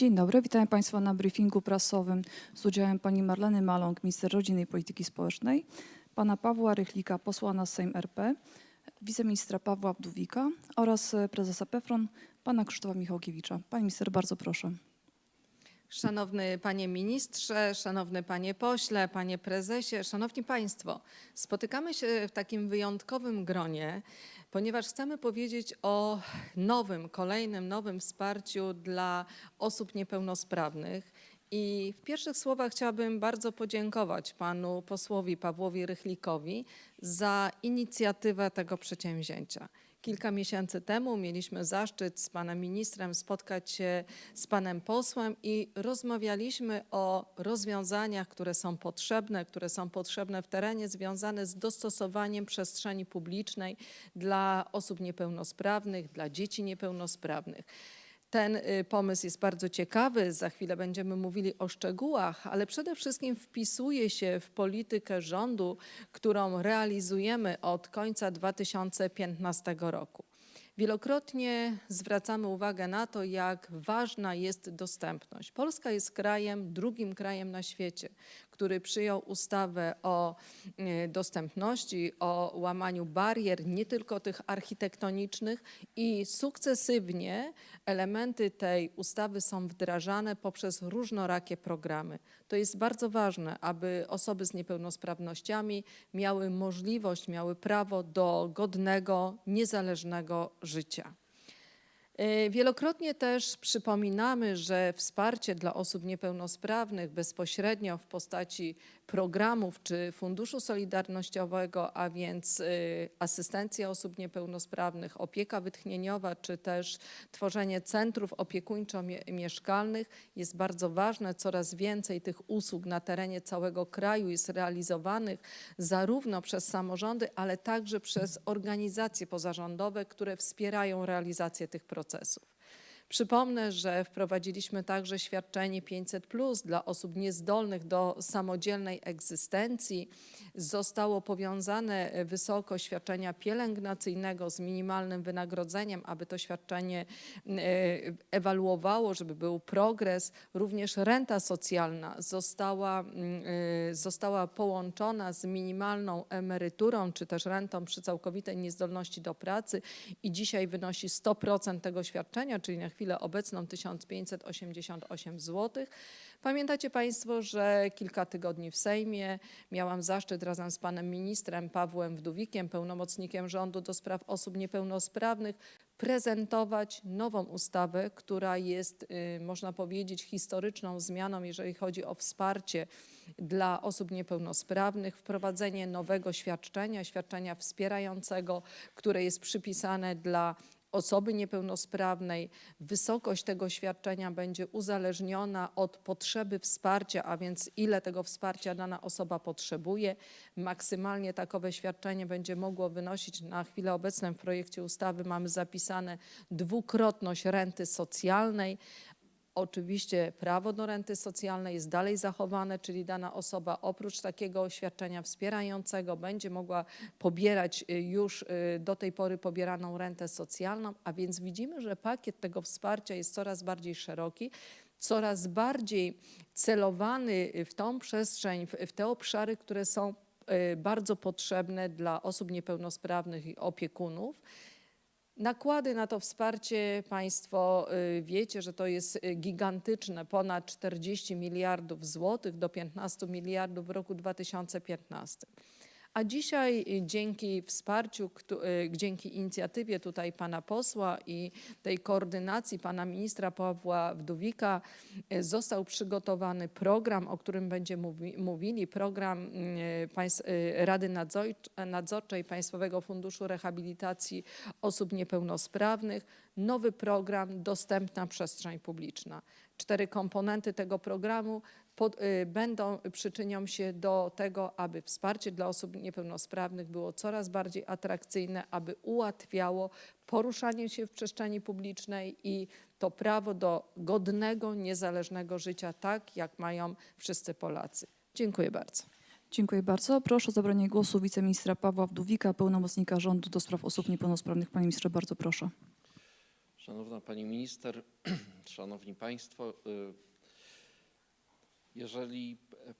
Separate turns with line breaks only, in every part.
Dzień dobry, witam Państwa na briefingu prasowym z udziałem pani Marleny Maląg, minister rodziny i polityki społecznej, pana Pawła Rychlika, posła na Sejm RP, wiceministra Pawła Wdówika oraz e, prezesa PEFRON, pana Krzysztofa Michałkiewicza. Pani minister, bardzo proszę.
Szanowny panie ministrze, szanowny panie pośle, panie prezesie, szanowni państwo. Spotykamy się w takim wyjątkowym gronie, ponieważ chcemy powiedzieć o nowym, kolejnym nowym wsparciu dla osób niepełnosprawnych. I w pierwszych słowach chciałabym bardzo podziękować panu posłowi Pawłowi Rychlikowi za inicjatywę tego przedsięwzięcia. Kilka miesięcy temu mieliśmy zaszczyt z panem ministrem spotkać się z panem posłem i rozmawialiśmy o rozwiązaniach, które są potrzebne, które są potrzebne w terenie, związane z dostosowaniem przestrzeni publicznej dla osób niepełnosprawnych, dla dzieci niepełnosprawnych. Ten y, pomysł jest bardzo ciekawy, za chwilę będziemy mówili o szczegółach, ale przede wszystkim wpisuje się w politykę rządu, którą realizujemy od końca 2015 roku. Wielokrotnie zwracamy uwagę na to, jak ważna jest dostępność. Polska jest krajem, drugim krajem na świecie, który przyjął ustawę o e, dostępności, o łamaniu barier, nie tylko tych architektonicznych, i sukcesywnie elementy tej ustawy są wdrażane poprzez różnorakie programy. To jest bardzo ważne, aby osoby z niepełnosprawnościami miały możliwość, miały prawo do godnego, niezależnego życia. E, Wielokrotnie też przypominamy, że wsparcie dla osób niepełnosprawnych bezpośrednio w postaci programów czy Funduszu Solidarnościowego, a więc y, asystencja osób niepełnosprawnych, opieka wytchnieniowa, czy też tworzenie centrów opiekuńczo-mieszkalnych jest bardzo ważne. Coraz więcej tych usług na terenie całego kraju jest realizowanych zarówno przez samorządy, ale także przez organizacje pozarządowe, które wspierają realizację tych procesów. Przypomnę, że wprowadziliśmy także świadczenie 500 dla osób niezdolnych do samodzielnej egzystencji. Zostało powiązane wysoko świadczenia pielęgnacyjnego z minimalnym wynagrodzeniem, aby to świadczenie e, ewaluowało, żeby był progres. Również renta socjalna została, e, została połączona z minimalną emeryturą, czy też rentą przy całkowitej niezdolności do pracy i dzisiaj wynosi 100% tego świadczenia, czyli na chwilę obecną 1588 zł. Pamiętacie Państwo, że kilka tygodni w Sejmie miałam zaszczyt razem z panem ministrem Pawłem Wdówikiem, pełnomocnikiem rządu do spraw osób niepełnosprawnych, prezentować nową ustawę, która jest, y, można powiedzieć, historyczną zmianą, jeżeli chodzi o wsparcie dla osób niepełnosprawnych, wprowadzenie nowego świadczenia, świadczenia wspierającego, które jest przypisane dla osoby niepełnosprawnej. Wysokość tego świadczenia będzie uzależniona od potrzeby wsparcia, a więc ile tego wsparcia dana osoba potrzebuje. Maksymalnie takowe świadczenie będzie mogło wynosić na chwilę obecną w projekcie ustawy mamy zapisane dwukrotność renty socjalnej. Oczywiście prawo do renty socjalnej jest dalej zachowane, czyli dana osoba oprócz takiego świadczenia wspierającego będzie mogła pobierać y, już y, do tej pory pobieraną rentę socjalną, a więc widzimy, że pakiet tego wsparcia jest coraz bardziej szeroki, coraz bardziej celowany w tą przestrzeń, w te obszary, które są y, bardzo potrzebne dla osób niepełnosprawnych i opiekunów. Nakłady na to wsparcie Państwo y, wiecie, że to jest y, gigantyczne, ponad 40 miliardów złotych do 15 miliardów w roku 2015. A dzisiaj y, dzięki wsparciu, y, dzięki inicjatywie tutaj pana posła i tej koordynacji pana ministra Pawła Wdówika y, został przygotowany program, o którym będziemy mówi- mówili, program Rady Nadzorcz- Nadzorczej Państwowego Funduszu Rehabilitacji Osób Niepełnosprawnych, nowy program Dostępna Przestrzeń Publiczna. Cztery komponenty tego programu pod, y, będą, przyczynią się do tego, aby wsparcie dla osób niepełnosprawnych było coraz bardziej atrakcyjne, aby ułatwiało poruszanie się w przestrzeni publicznej i to prawo do godnego, niezależnego życia, tak jak mają wszyscy Polacy. Dziękuję bardzo.
Dziękuję bardzo. Proszę o zabranie głosu wiceministra Pawła Wdówika, pełnomocnika rządu do spraw osób niepełnosprawnych. Panie ministrze, bardzo proszę.
Szanowna Pani Minister, Szanowni Państwo, y, jeżeli e,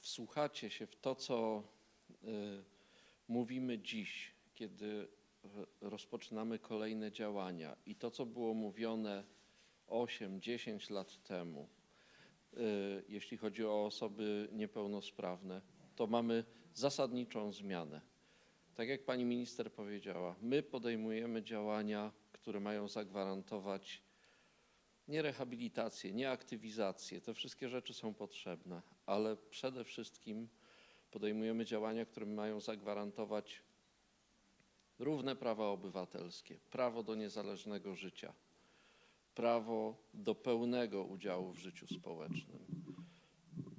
wsłuchacie się w to, co y, mówimy dziś, kiedy rozpoczynamy kolejne działania i to, co było mówione 8-10 lat temu, y, jeśli chodzi o osoby niepełnosprawne, to mamy zasadniczą zmianę. Tak jak pani minister powiedziała, my podejmujemy działania, które mają zagwarantować nie rehabilitację, nie aktywizację. Te wszystkie rzeczy są potrzebne, ale przede wszystkim podejmujemy działania, które mają zagwarantować równe prawa obywatelskie, prawo do niezależnego życia, prawo do pełnego udziału w życiu społecznym.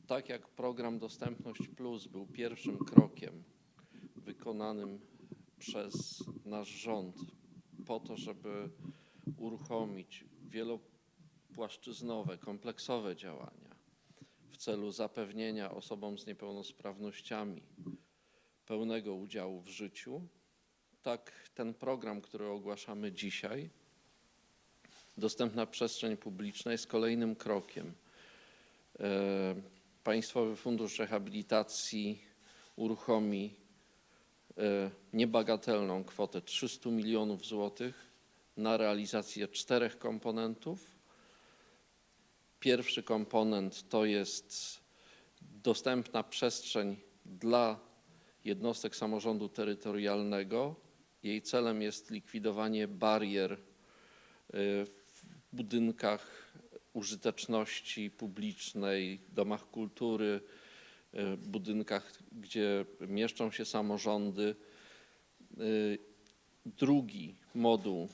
Tak jak program Dostępność Plus był pierwszym krokiem wykonanym przez nasz rząd po to, żeby uruchomić wielopłaszczyznowe, kompleksowe działania w celu zapewnienia osobom z niepełnosprawnościami pełnego udziału w życiu, tak ten program, który ogłaszamy dzisiaj, Dostępna Przestrzeń Publiczna jest kolejnym krokiem. E, Państwowy Fundusz Rehabilitacji uruchomi e, niebagatelną kwotę 300 milionów złotych na realizację czterech komponentów. Pierwszy komponent to jest dostępna przestrzeń dla jednostek samorządu terytorialnego. Jej celem jest likwidowanie barier y, w budynkach użyteczności publicznej, domach kultury, y, budynkach, gdzie mieszczą się samorządy. Y, Drugi moduł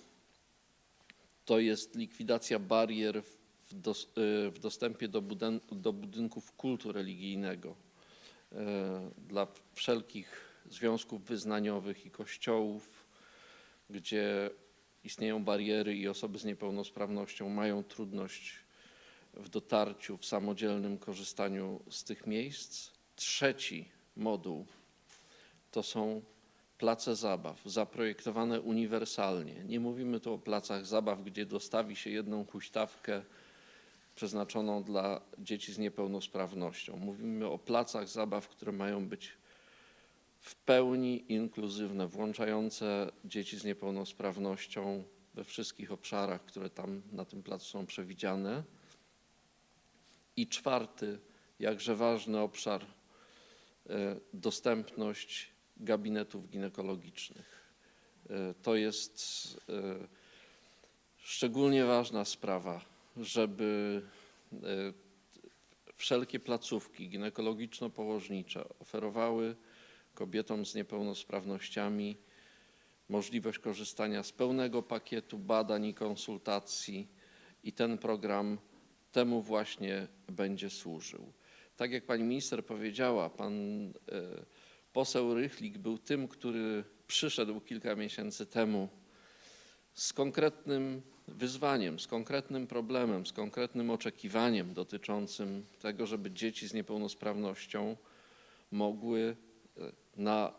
to jest likwidacja barier w, dos, y, w dostępie do, buden, do budynków kultu religijnego y, dla wszelkich związków wyznaniowych i kościołów, gdzie istnieją bariery i osoby z niepełnosprawnością mają trudność w dotarciu, w samodzielnym korzystaniu z tych miejsc. Trzeci moduł to są place zabaw zaprojektowane uniwersalnie. Nie mówimy tu o placach zabaw, gdzie dostawi się jedną huśtawkę przeznaczoną dla dzieci z niepełnosprawnością. Mówimy o placach zabaw, które mają być w pełni inkluzywne, włączające dzieci z niepełnosprawnością we wszystkich obszarach, które tam na tym placu są przewidziane. I czwarty, jakże ważny obszar, e, dostępność gabinetów ginekologicznych. E, To jest e, szczególnie ważna sprawa, żeby e, wszelkie placówki ginekologiczno-położnicze oferowały kobietom z niepełnosprawnościami możliwość korzystania z pełnego pakietu badań i konsultacji i ten program temu właśnie będzie służył. Tak jak pani minister powiedziała, pan e, poseł Rychlik był tym, który przyszedł kilka miesięcy temu z konkretnym wyzwaniem, z konkretnym problemem, z konkretnym oczekiwaniem dotyczącym tego, żeby dzieci z niepełnosprawnością mogły e, na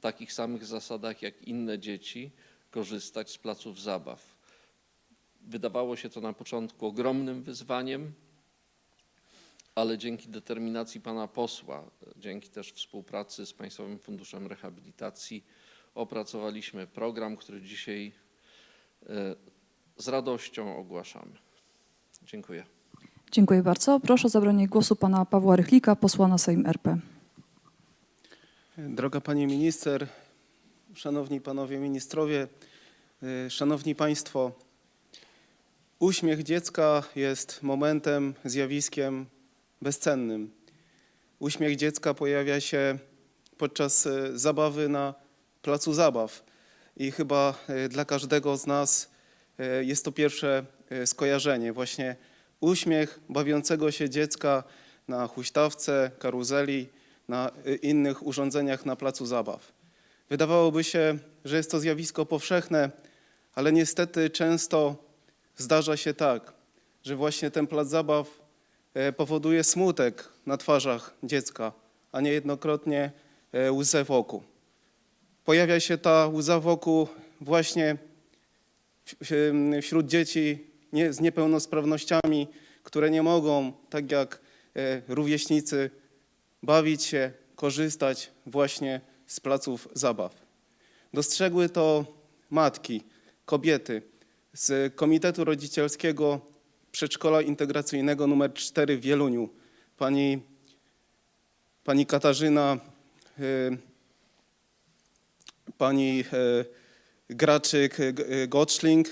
takich samych zasadach jak inne dzieci korzystać z placów zabaw. Wydawało się to na początku ogromnym wyzwaniem, ale dzięki determinacji pana posła, dzięki też współpracy z Państwowym Funduszem Rehabilitacji opracowaliśmy program, który dzisiaj e, z radością ogłaszamy. Dziękuję.
Dziękuję bardzo. Proszę o zabranie głosu pana Pawła Rychlika, posła na Sejm RP.
Droga Pani Minister, Szanowni Panowie Ministrowie, y, Szanowni Państwo, uśmiech dziecka jest momentem, zjawiskiem bezcennym. Uśmiech dziecka pojawia się podczas y, zabawy na placu zabaw i chyba y, dla każdego z nas jest to pierwsze y, skojarzenie. Właśnie uśmiech bawiącego się dziecka na huśtawce, karuzeli, na y, innych urządzeniach na placu zabaw. Wydawałoby się, że jest to zjawisko powszechne, ale niestety często zdarza się tak, że właśnie ten plac zabaw e, powoduje smutek na twarzach dziecka, a niejednokrotnie e, łzę w oku. Pojawia się ta łza w oku właśnie wśród dzieci nie, z niepełnosprawnościami, które nie mogą, tak jak e, rówieśnicy, bawić się, korzystać właśnie z placów zabaw. Dostrzegły to matki, kobiety z Komitetu Rodzicielskiego Przedszkola Integracyjnego nr 4 w Wieluniu. Pani, pani Katarzyna, y, pani y, Graczyk-Gottschling,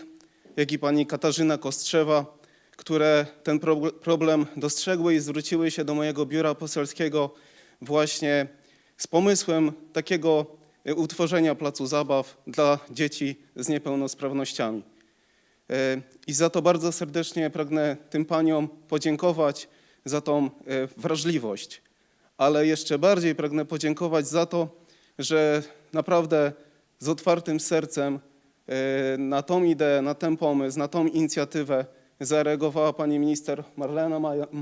jak i pani Katarzyna Kostrzewa, które ten prob- problem dostrzegły i zwróciły się do mojego biura poselskiego właśnie z pomysłem takiego e, utworzenia placu zabaw dla dzieci z niepełnosprawnościami. E, I za to bardzo serdecznie pragnę tym paniom podziękować za tą e, wrażliwość, ale jeszcze bardziej pragnę podziękować za to, że naprawdę z otwartym sercem e, na tą ideę, na ten pomysł, na tą inicjatywę zareagowała pani minister Marlena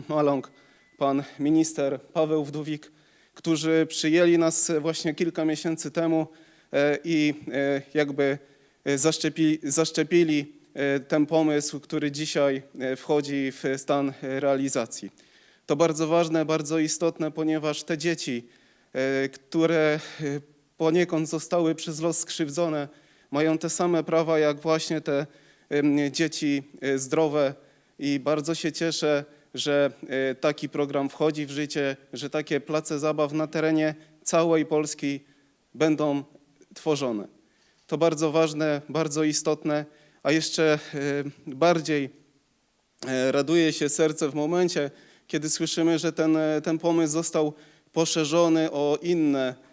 Maląg, pan minister Paweł Wdówik, którzy przyjęli nas właśnie kilka miesięcy temu e, i e, jakby zaszczepi, zaszczepili e, ten pomysł, który dzisiaj wchodzi w stan realizacji. To bardzo ważne, bardzo istotne, ponieważ te dzieci, które poniekąd zostały przez los skrzywdzone, mają te same prawa jak właśnie te dzieci e, zdrowe i bardzo się cieszę, że e, taki program wchodzi w życie, że takie place zabaw na terenie całej Polski będą tworzone. To bardzo ważne, bardzo istotne, a jeszcze e, bardziej raduje się serce w momencie, kiedy słyszymy, że ten, ten pomysł został poszerzony o inne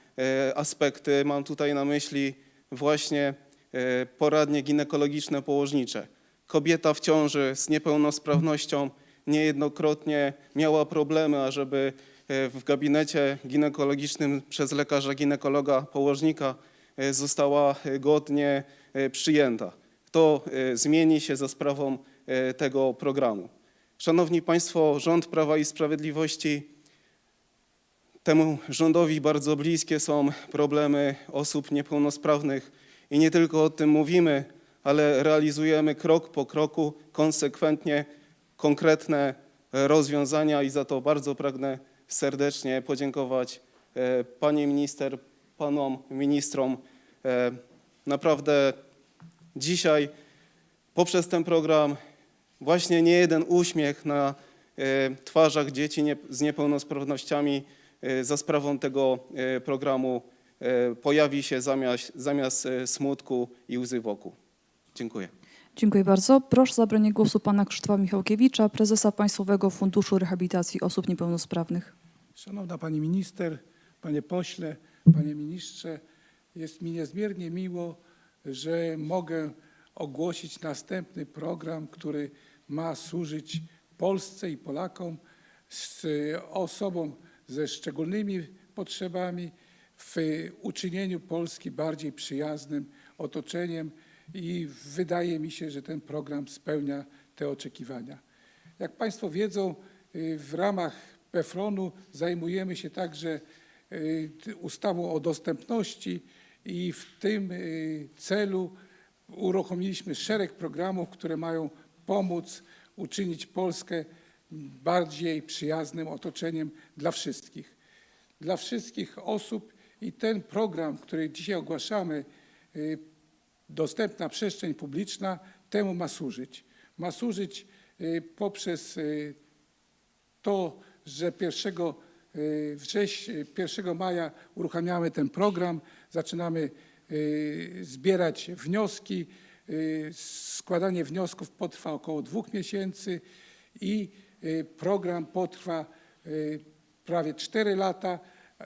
aspekty. Mam tutaj na myśli właśnie e, poradnie ginekologiczne położnicze. Kobieta w ciąży z niepełnosprawnością niejednokrotnie miała problemy, ażeby e, w gabinecie ginekologicznym przez lekarza ginekologa położnika e, została e, godnie e, przyjęta. To e, zmieni się za sprawą e, tego programu. Szanowni Państwo, rząd Prawa i Sprawiedliwości, temu rządowi bardzo bliskie są problemy osób niepełnosprawnych i nie tylko o tym mówimy, ale realizujemy krok po kroku, konsekwentnie konkretne e, rozwiązania i za to bardzo pragnę serdecznie podziękować e, pani minister, panom ministrom. E, Naprawdę dzisiaj poprzez ten program właśnie nie jeden uśmiech na twarzach dzieci z niepełnosprawnościami za sprawą tego e, programu e, pojawi się zamiast, zamiast e, smutku i łzy wokół. Dziękuję.
Dziękuję bardzo. Proszę o zabranie głosu pana Krzysztofa Michałkiewicza, prezesa Państwowego Funduszu Rehabilitacji Osób Niepełnosprawnych.
Szanowna Pani Minister, Panie Pośle, Panie Ministrze, jest mi niezmiernie miło, że mogę ogłosić następny program, który ma służyć Polsce i Polakom, z osobom ze szczególnymi potrzebami w uczynieniu Polski bardziej przyjaznym otoczeniem i wydaje mi się, że ten program spełnia te oczekiwania. Jak Państwo wiedzą, y, w ramach PEFRON-u zajmujemy się także y, ustawą o dostępności i w tym y, celu uruchomiliśmy szereg programów, które mają pomóc uczynić Polskę bardziej przyjaznym otoczeniem dla wszystkich. Dla wszystkich osób i ten program, który dzisiaj ogłaszamy, y, dostępna przestrzeń publiczna temu ma służyć. Ma służyć y, poprzez y, to, że 1 y, wrześ, 1 maja uruchamiamy ten program, zaczynamy zbierać wnioski. Składanie wniosków potrwa około dwóch miesięcy i program potrwa y, prawie 4 lata.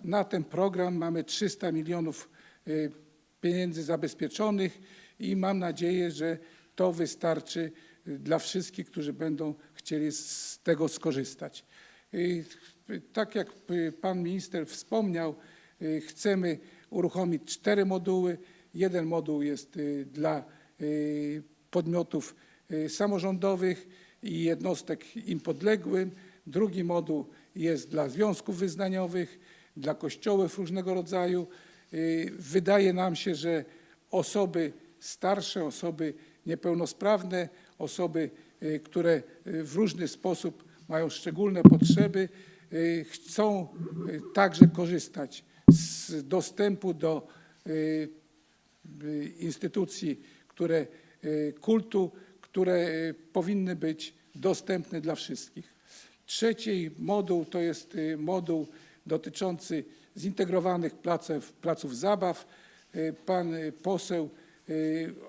Na ten program mamy 300 milionów y, pieniędzy zabezpieczonych i mam nadzieję, że to wystarczy y, dla wszystkich, którzy będą chcieli z tego skorzystać. Y, Tak jak y, pan minister wspomniał, y, chcemy uruchomić cztery moduły. Jeden moduł jest y, dla y, podmiotów y, samorządowych i jednostek im podległym. Drugi moduł jest dla związków wyznaniowych, dla kościołów różnego rodzaju. Y, Wydaje nam się, że osoby starsze, osoby niepełnosprawne, osoby, y, które y, w różny sposób mają szczególne potrzeby, chcą także korzystać z dostępu do instytucji, które kultu, które y, powinny być dostępne dla wszystkich. Trzeci moduł to jest y, moduł dotyczący zintegrowanych placów, placów zabaw. Y, Pan poseł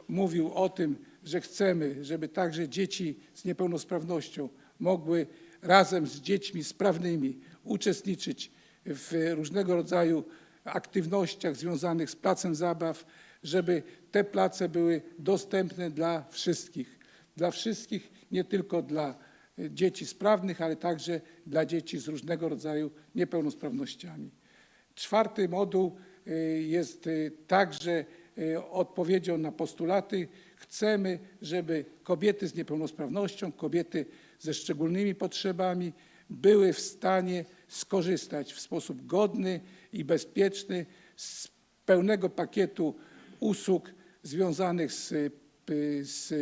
mówił o tym, że chcemy, żeby także dzieci z niepełnosprawnością mogły razem z dziećmi sprawnymi uczestniczyć w różnego rodzaju aktywnościach związanych z placem zabaw, żeby te place były dostępne dla wszystkich. Dla wszystkich, nie tylko dla y, dzieci sprawnych, ale także dla dzieci z różnego rodzaju niepełnosprawnościami. Czwarty moduł y, jest y, także odpowiedzią na postulaty. Chcemy, żeby kobiety z niepełnosprawnością, kobiety ze szczególnymi potrzebami były w stanie skorzystać w sposób godny i bezpieczny z pełnego pakietu usług związanych z, z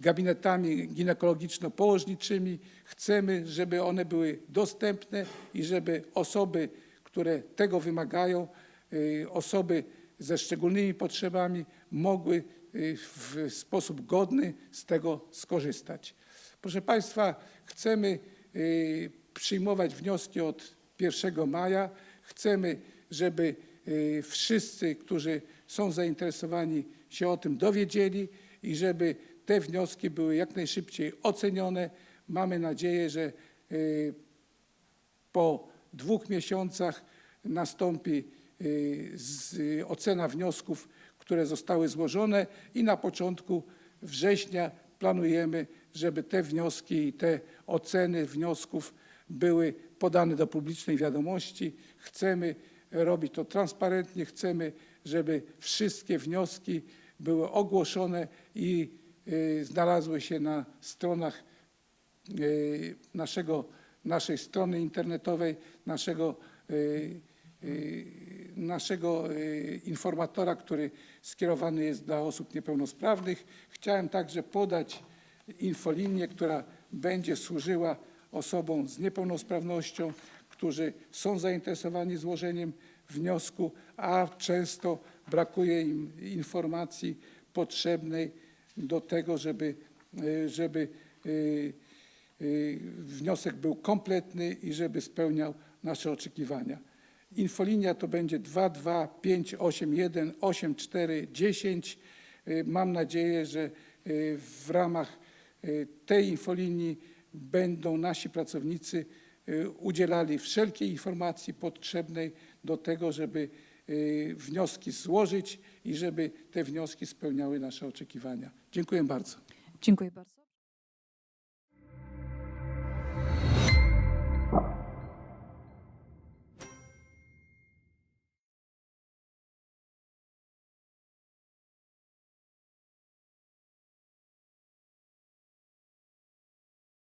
gabinetami ginekologiczno-położniczymi. Chcemy, żeby one były dostępne i żeby osoby, które tego wymagają, y, osoby ze szczególnymi potrzebami mogły y, w sposób godny z tego skorzystać. Proszę Państwa, chcemy y, przyjmować wnioski od 1 maja. Chcemy, żeby wszyscy, którzy są zainteresowani, się o tym dowiedzieli i żeby te wnioski były jak najszybciej ocenione. Mamy nadzieję, że y, po dwóch miesiącach nastąpi y, ocena wniosków, które zostały złożone i na początku września planujemy, żeby te wnioski i te oceny wniosków były podane do publicznej wiadomości. Chcemy robić to transparentnie, chcemy, żeby wszystkie wnioski były ogłoszone i znalazły się na stronach y, naszego, naszej strony internetowej, naszego, y, y, naszego y, informatora, który skierowany jest dla osób niepełnosprawnych. Chciałem także podać infolinię, która będzie służyła osobom z niepełnosprawnością, którzy są zainteresowani złożeniem wniosku, a często brakuje im informacji potrzebnej do tego, żeby, y, żeby y, y, wniosek był kompletny i żeby spełniał nasze oczekiwania. Infolinia to będzie 22581 8410. Y, Mam nadzieję, że w ramach tej infolinii będą nasi pracownicy udzielali wszelkiej informacji potrzebnej do tego, żeby wnioski złożyć i żeby te wnioski spełniały nasze oczekiwania. Dziękuję bardzo.
Dziękuję bardzo.